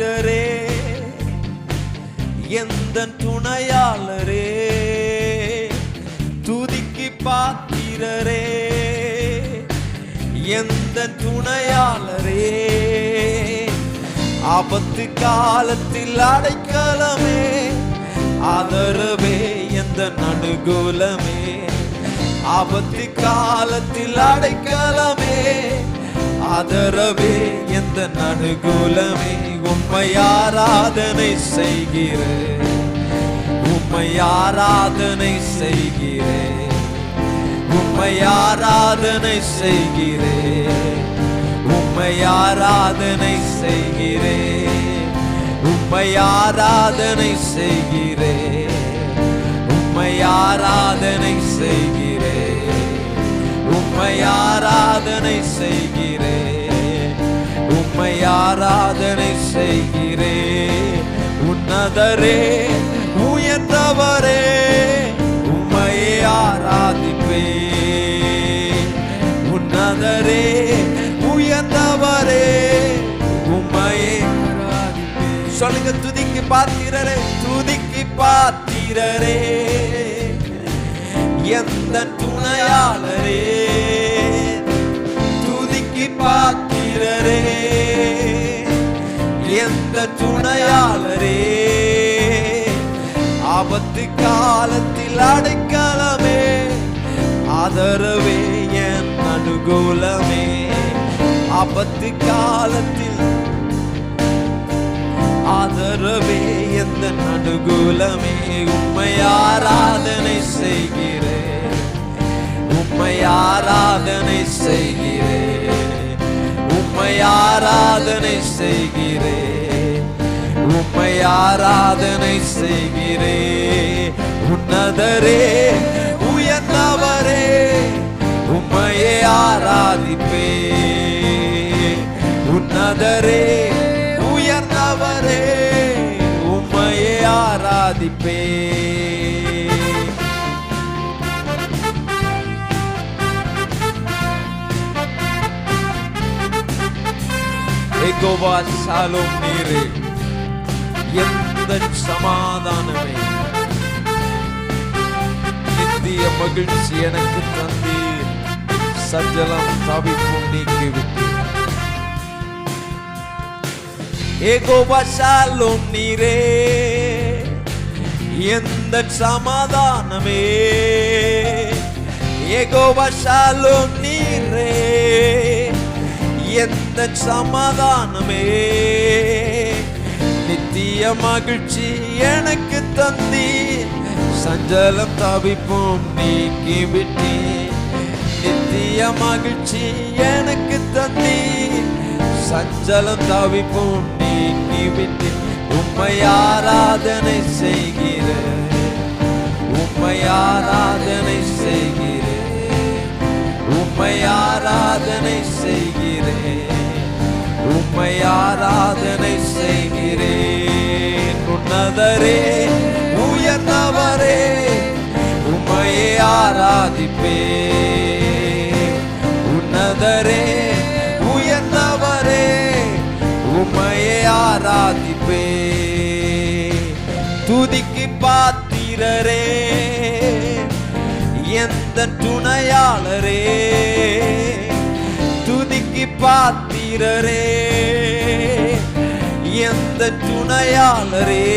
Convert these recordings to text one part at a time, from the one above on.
ரட்சகரே எந்த துணையாளரே துதிக்கு பாத்திரரே எந்த துணையாளரே ஆபத்து காலத்தில் அடைக்கலமே ஆதரவே எந்த நடுகுலமே ஆபத்து காலத்தில் அடைக்கலமே ஆதரவே எந்த நடுகுலமே உம்மை ஆராதனை செய்கிறேன். உம்மை ஆராதனை செய்கிறேன். உம்மை ஆராதனை செய்கிறேன். உம்மை ஆராதனை செய்கிறேன். உம்மை ஆராதனை செய்கிறேன். உம்மை ஆராதனை செய்கிறேன். உம்மை ஆராதனை செய்கிறேன் உம்மை ஆராதனை செய்கிறேன் உன்னதரே உயர்ந்தவரே உம்மையே ஆராதிப்பே. உன்னதரே உயர்ந்தவரே உம்மையே ஆராதிப்பே. சொல்லுங்க துதிக்கு பாத்திரரே துதிக்கு பாத்திரரே. எந்த துணையாளரே துதிக்கு பார்க்கிறரே எந்த துணையாளரே. ஆபத்து காலத்தில் அடைக்கலமே ஆதரவே என் அனுகூலமே. ஆபத்து காலத்தில் ஆதரவே எந்த அனுகூலமே. உண்மை ஆராதனை செய்கிறேன் உம்மை ஆராதனை செய்கிறேன். ஆராதனை செய்கிறேன் உம்மை ஆராதனை செய்கிறேன் உன்னதரே உயர்ந்தவரே உம்மையே ஆராதிப்பே. உன்னதரே உயர்ந்தவரே உம்மையே ஆராதிப்பே. யகோவா சாலும் நீரே. எந்த சமாதானமே. நித்திய மகிழ்ச்சி எனக்கு தந்தீர். சஞ்சலம் தவிப்பும் நீக்கிவிட்டு ஏகோவா சாலோம் நீரே. எந்த சமாதானமே. ஏகோபா சாலும் நீரே. எந்த சமாதானமே? நித்திய மகிழ்ச்சி எனக்கு தந்தி சஞ்சலம் தவிப்போம் நீக்கி விட்டி நித்திய மகிழ்ச்சி எனக்கு தந்தி சஞ்சலம் தவிப்போம் நீக்கி விட்டு உம்மை ஆராதனை செய்கிற உம்மை ஆராதனை செய்கிற உம்மை ஆராதனை செய் செய்கிறேன் உம்மை ஆராதனை செய்கிறேன். உன்னதரே உயர்ந்தவரே உம்மையே ஆராதிப்பே உன்னதரே உயர்ந்தவரே உம்மையே ஆராதிப்பே துதிக்கு பாத்திரரே எந்த துணையாளரே பாத்திரரே எந்த துணையாளரே.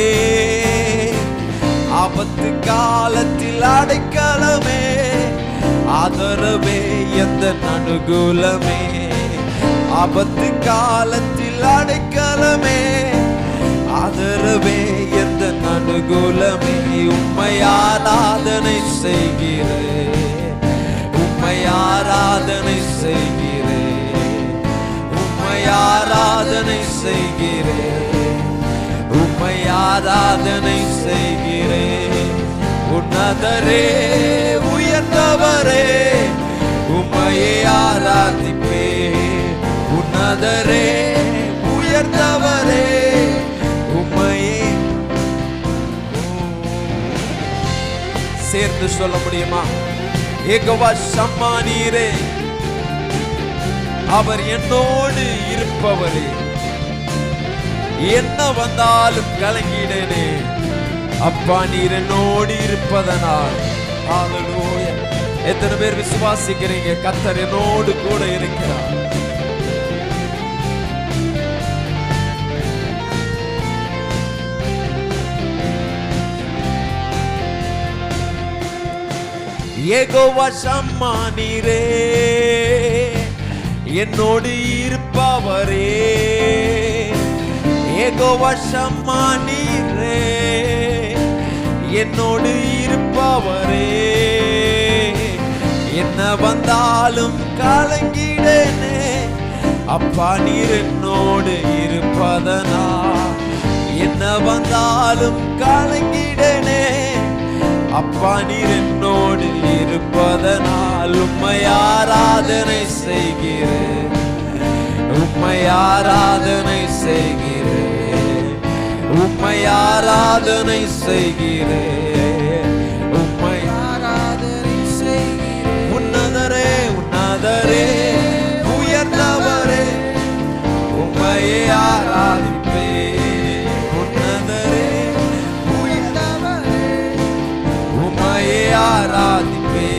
ஆபத்து காலத்தில் அடைக்கலமே. ஆதரவே எந்த அனுகூலமே ஆபத்து காலத்தில் அடைக்கலமே. ஆதரவே எந்த அனுகூலமே உம்மை செய்கிறேன். செய்கிறேன். உம்மை ஆராதனை செய்கிறேன். உன்னதரே உயர்ந்தவரே உம்மையே ஆராதிப்பே உன்னதரே உயர்ந்தவரே உம்மையே. சேர்ந்து சொல்ல முடியுமா? ஏகவா சம்மானீரே அவர் என்னோடு இருப்பவரே. என்ன வந்தாலும் கலங்கிடனே. அப்பா நீர் என்னோடு இருப்பதனால். ஹalleluya எத்தனை பேர் விசுவாசிக்கிறீங்க? கத்தர் என்னோடு கூட இருக்கிறார். ஏகோவா சம்மா நீரே. என்னோடு இருப்பவரே. ஏகவசமா நீரே என்னோடு இருப்பவரே. என்ன வந்தாலும் கலங்கிடனே. அப்பா நீர் என்னோடு இருப்பதனா? என்ன வந்தாலும் கலங்கிடனே. அப்பா நீர் என்னோடு இருப்பதனால் உம்மை ஆராதனை செய்கிறேன். உம்மை ஆராதனை செய்கிறேன். உம்மை ஆராதனை செய்கிறேன் உம்மை ஆராதனை செய்கிறேன் உன்னதரே உன்னதரே உயர்ந்தவரே. உம்மையே ஆராதிப்பே. உன்னதரே உயர்ந்தவரே. உம்மையே ஆராதிப்பே.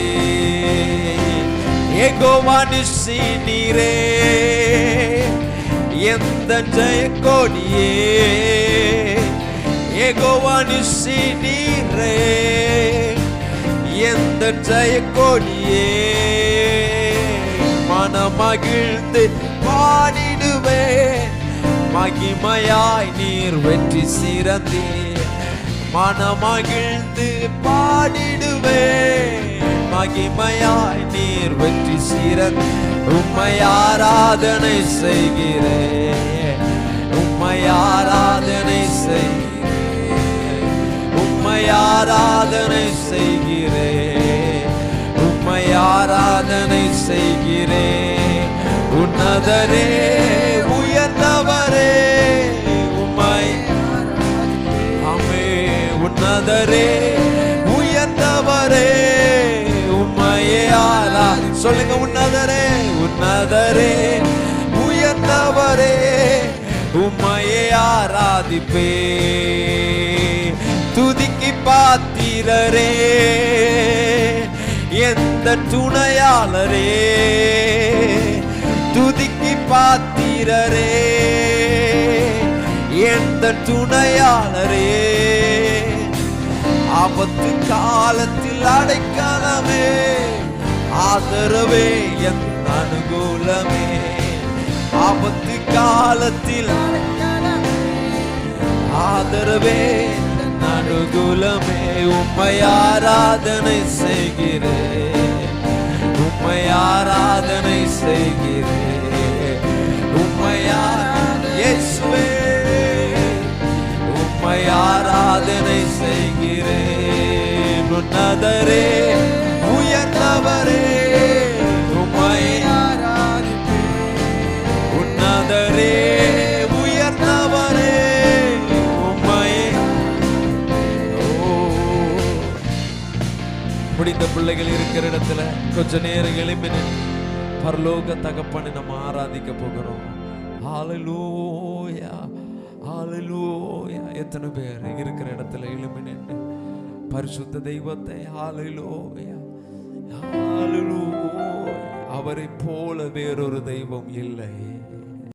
ஏகோவா நிசி நீரே. எந்த ஜெய கொடியே ஏகோவா எந்த ஜெய கொடியே மனமகிழ்ந்து பாடிடுவே மகிமையாய் நீர் வெற்றி சிறந்தே. மனமகிழ்ந்து பாடிடுவே மகிமையாய் நீர் வெற்றி சிறந்த. உம்மை ஆராதனை செய்கிறேன் உம்மை ஆராதனை செய்கிறேன் ஆராதனை செய்கிறேன் உம்மை ஆராதனை செய்கிறேன் உன்னதரே உயர்ந்தவரே. உம்மை அமே உன்னதரே உயர்ந்தவரே. உம்மையே ஆரா சொல்லுங்க உன்னதரே. உன்னதரே உயர்ந்தவரே. உம்மையே ஆராதிப்பே வீரரே எந்த துணையாளரே துதிக்கு பாத்திரரே எந்த துணையாளரே ஆபத்து காலத்தில் அடைக்கலமே ஆதரவே என் அனுகூலமே ஆபத்து காலத்தில் ஆதரவே அனுகுலமே உம்மை ஆராதனை செய்கிறேன். உம்மை ஆராதனை செய்கிறேன். உம்மை இயேசுவே உம்மை ஆராதனை செய்கிறேன். உன்னதரே பிள்ளைகள் இருக்கிற இடத்துல கொஞ்ச நேரம் எழுப்பி பரலோக தகப்பனை நம்ம ஆராதிக்க போகிறோம். ஹalleluya ஹalleluya எத்தனை பேர் இருக்கிற இடத்துல எழுப்பி நின்று பரிசுத்த தெய்வத்தை ஹalleluya ஹalleluya அவரை போல வேறொரு தெய்வம் இல்லை.